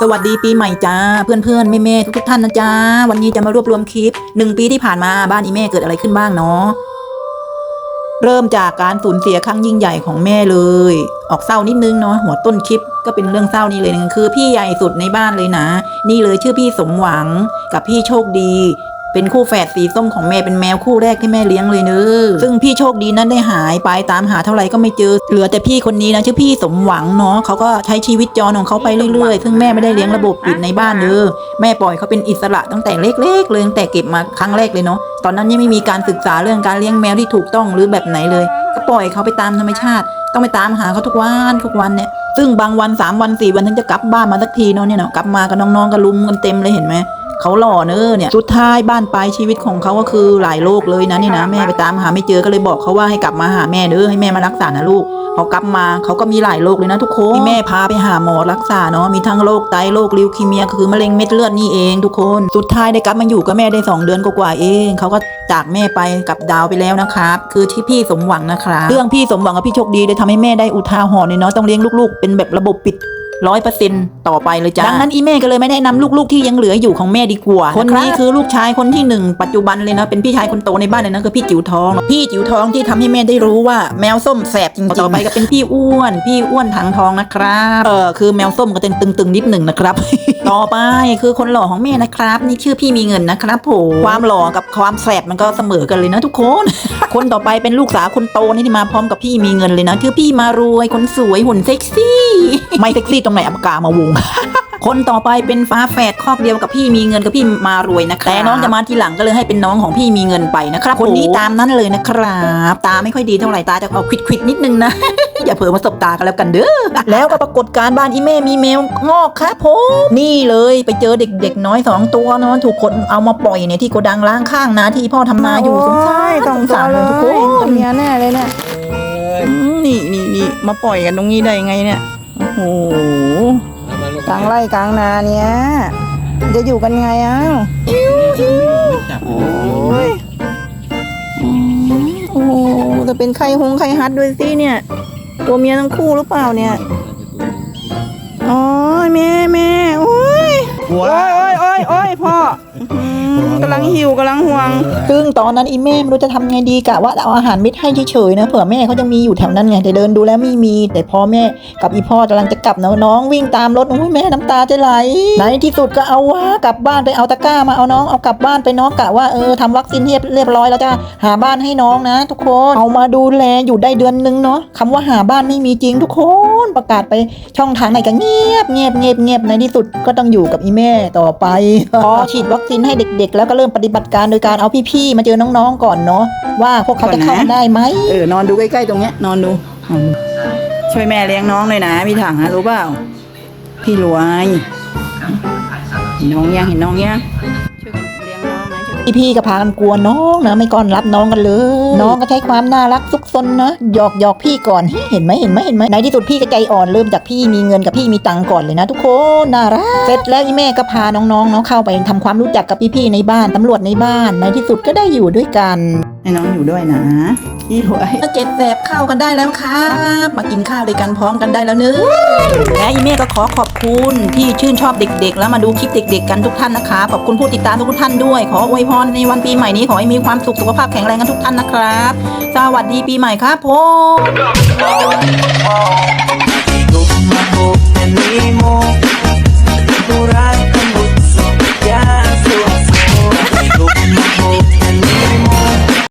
สวัสดีปีใหม่จ้าเพื่อนเพื่อนๆแม่แม่ทุกท่านนะจ้าวันนี้จะมารวบรวมคลิปหนึ่งปีที่ผ่านมาบ้านอีแม่เกิดอะไรขึ้นบ้างเนาะเริ่มจากการสูญเสียครั้งยิ่งใหญ่ของแม่เลย ออกเศร้านิดนึงเนาะหัวต้นคลิปก็เป็นเรื่องเศร้านี่เลยนึงคือพี่ใหญ่สุดในบ้านเลยนะ นี่เลยชื่อพี่สมหวังกับพี่โชคดี เป็นคู่แฝดสีส้มของแม่เป็นแมวคู่แรกที่แม่เลี้ยงเลยเนอะซึ่งพี่โชคดีนั้นได้หายไปตามหาเท่าไหร่ก็ไม่เจอ เหลือแต่พี่คนนี้นะชื่อพี่สมหวังเนาะเขาก็ใช้ชีวิตจรของเขาไปเรื่อยๆ ซึ่งแม่ไม่ได้เลี้ยงระบบปิดในบ้านเนอะแม่ปล่อยเขาเป็นอิสระตั้งแต่เล็กๆเลยตั้งแต่เก็บมาครั้งแรกเลยเนาะตอนนั้นยังไม่มีการศึกษาเรื่องการเลี้ยงแมวที่ถูกต้องหรือแบบไหนเลย ก็ปล่อยเขาไปตามธรรมชาติ ต้องไปตามหาเขาทุกวันทุกวันเนี่ยซึ่งบางวันสามวันสี่วันถึงจะกลับบ้านมาสักทีเนาะเนี่ยเนาะกลับมากับน้องๆก็ลุมกันเต็มเลยเห็นไหม เขาหล่อเนอเนี่ยสุดท้ายบ้านปลายชีวิตของเขาก็คือหลายโรคเลยนะนี่นะแม่ไปตามหาไม่เจอก็เลยบอกเขาว่าให้กลับมาหาแม่เด้อให้แม่มารักษานะลูกพอกลับมาเขาก็มีหลายโรคเลยนะทุกคนที่แม่พาไปหาหมอรักษาเนาะมีทั้งโรคไตโรคลิวคีเมียคือมะเร็งเม็ดเลือดนี่เองทุกคนสุดท้ายได้กลับมาอยู่กับแม่ได้สองเดือนกว่าเองเขาก็จากแม่ไปกับดาวไปแล้วนะครับคือที่พี่สมหวังนะครับเรื่องพี่สมหวังกับพี่โชคดีเลยทำให้แม่ได้อุทาหรณ์เลยเนาะต้องเลี้ยงลูกๆ เป็นแบบระบบปิด ร้อยเปอร์เซ็นต์ต่อไปเลยจ้าดังนั้นอีแม่ก็เลยไม่แนะนำลูกๆที่ยังเหลืออยู่ของแม่ดีกว่าคนนี้คือลูกชายคนที่หนึ่งปัจจุบันเลยนะเป็นพี่ชายคนโตในบ้านเลยนะคือพี่จิ๋วทอง พี่จิ๋วทองที่ทำให้แม่ได้รู้ว่าแมวส้มแสบจริงๆต่อไปก็เป็นพี่อ้วน พี่อ้วนถังทองนะครับเออคือแมวส้มก็เป็นตึงๆนิดหนึ่งนะครับ ต่อไปคือคนหล่อของแม่นะครับ นี่ชื่อพี่มีเงินนะครับผมความหล่อกับความแสบมันก็เสมอกันเลยนะทุกคน คนต่อไปเป็นลูกสาวคนโตนี่ที่มาพร้อมกับพี่มีเงินเลยนะชื่อพี่มารวยคนสวยหุ่นเซ็กซี่ ไม่เซ็กซี่ตรงไหนอัปกามาวง คนต่อไปเป็นฟ้าแฝดครอบเดียวกับพี่มีเงินกับพี่มารวยนะครับแต่น้องจะมาทีหลังก็เลยให้เป็นน้องของพี่มีเงินไปนะครับคนนี้ตามนั้นเลยนะครับ ตาไม่ค่อยดีเท่าไหร่ตาจะเอาควิดควิดๆนิดนึงนะอย่าเผลอมาสบตากันแล้วกันเด้อ แล้วก็ปรากฏการณ์บ้านอีเม่มีแมวงอกครับผม นี่เลยไปเจอเด็กๆน้อยสองตัวเนอะถูกคนเอามาปล่อยเนี่ยที่โกดังล้างข้างนะที่พ่อทำนาอยู่สงสารโยสองสตัวงารเลเลยยทุกคนเมียแน่เลยเนี่ยอืมนี่นี่นี่มาปล่อยกันตรงนี้ได้ไงเนี่ย โอ้โหกลางไร่กลางนาเนี้ยจะอยู่กันไงอ้าวโอ้ยอืมโอ้โหจะเป็นไข่หงไข่ฮัดด้วยสิเนี่ย ตัวเมียทั้งคู่หรือเปล่าเนี่ย อ๋อแม่แม่โอ้ ยโอ้ยโอ้ยโอ้ยโอ้ยพ่ออืมกำลังหิวกำลังห่วง ซึ่งตอนนั้นอีเม่ไม่รู้จะทำไงดีกะว่าเอาอาหารเม็ดให้เฉยๆนะเผื่อแม่เขาจะมีอยู่แถวนั้นไงแต่เดินดูแล้วไม่มี แต่พอแม่กับอีพ่อกำลังจะกลับนะน้องวิ่งตามรถโอ้ยแม่น้ำตาจะไหลในที่สุดก็เอาวะกลับบ้านไปเอาตะกร้ามาเอาน้องเอากลับบ้านไปน้องกะว่าเออทำวัคซีนเรียบเรียบร้อยแล้วจะหาบ้านให้น้องนะ ทุกคนเอามาดูแลอยู่ได้เดือนนึงเนาะคำว่าหาบ้านไม่มีจริงทุกคนประกาศไปช่องทางไหนก็เงียบเงียบเงียบเงียบในที่สุดก็ต้องอยู่กับอีแม่ต่อไป พอฉีดวัคซีนให้เด็ก ๆ แล้วก็เริ่มปฏิบัติการโดยการเอาพี่ๆมาเจอน้องๆก่อนเนาะว่าพวกเขาจะเข้ามาได้ไหมเออนอนดูใกล้ๆตรงเนี้ยนอนดูนอนดูช่วยแม่เลี้ยงน้องเลยนะพี่ถังนะรู้เปล่าพี่รวยเห็นน้องยังเห็นน้องยัง อีพี่ๆก็พากันกลัวน้องนะไม่ก้อนรับน้องกันเลย น้องก็ใช้ความน่ารักซุกซนนะหยอกหยอกพี่ก่อนเห็นไหมเห็นไหมเห็นไหมในที่สุดพี่ก็ใจอ่อนเริ่มจากพี่มีเงินกับพี่มีตังก่อนเลยนะทุกคนน่ารักเสร็จแล้วอีแม่ก็พาน้องๆเนาะเข้าไปทำความรู้จักกับพี่ๆในบ้านตำรวจในบ้านในที่สุดก็ได้อยู่ด้วยกันให้น้องอยู่ด้วยนะ พี่รวยเจ็ดแสบเข้ากันได้แล้วครับ มากินข้าวด้วยกันพร้อมกันได้แล้วเนอและอีเม่ก็ขอขอบคุณที่ชื่นชอบเด็ก ๆ แล้วมาดูคลิปเด็ก ๆ กันทุกท่านนะคะขอบคุณผู้ติดตามทุกท่านด้วย ขออวยพรในวันปีใหม่นี้ขอให้มีความสุขสุขภาพแข็งแรงกันทุกท่านนะครับ สวัสดีปีใหม่ครับผม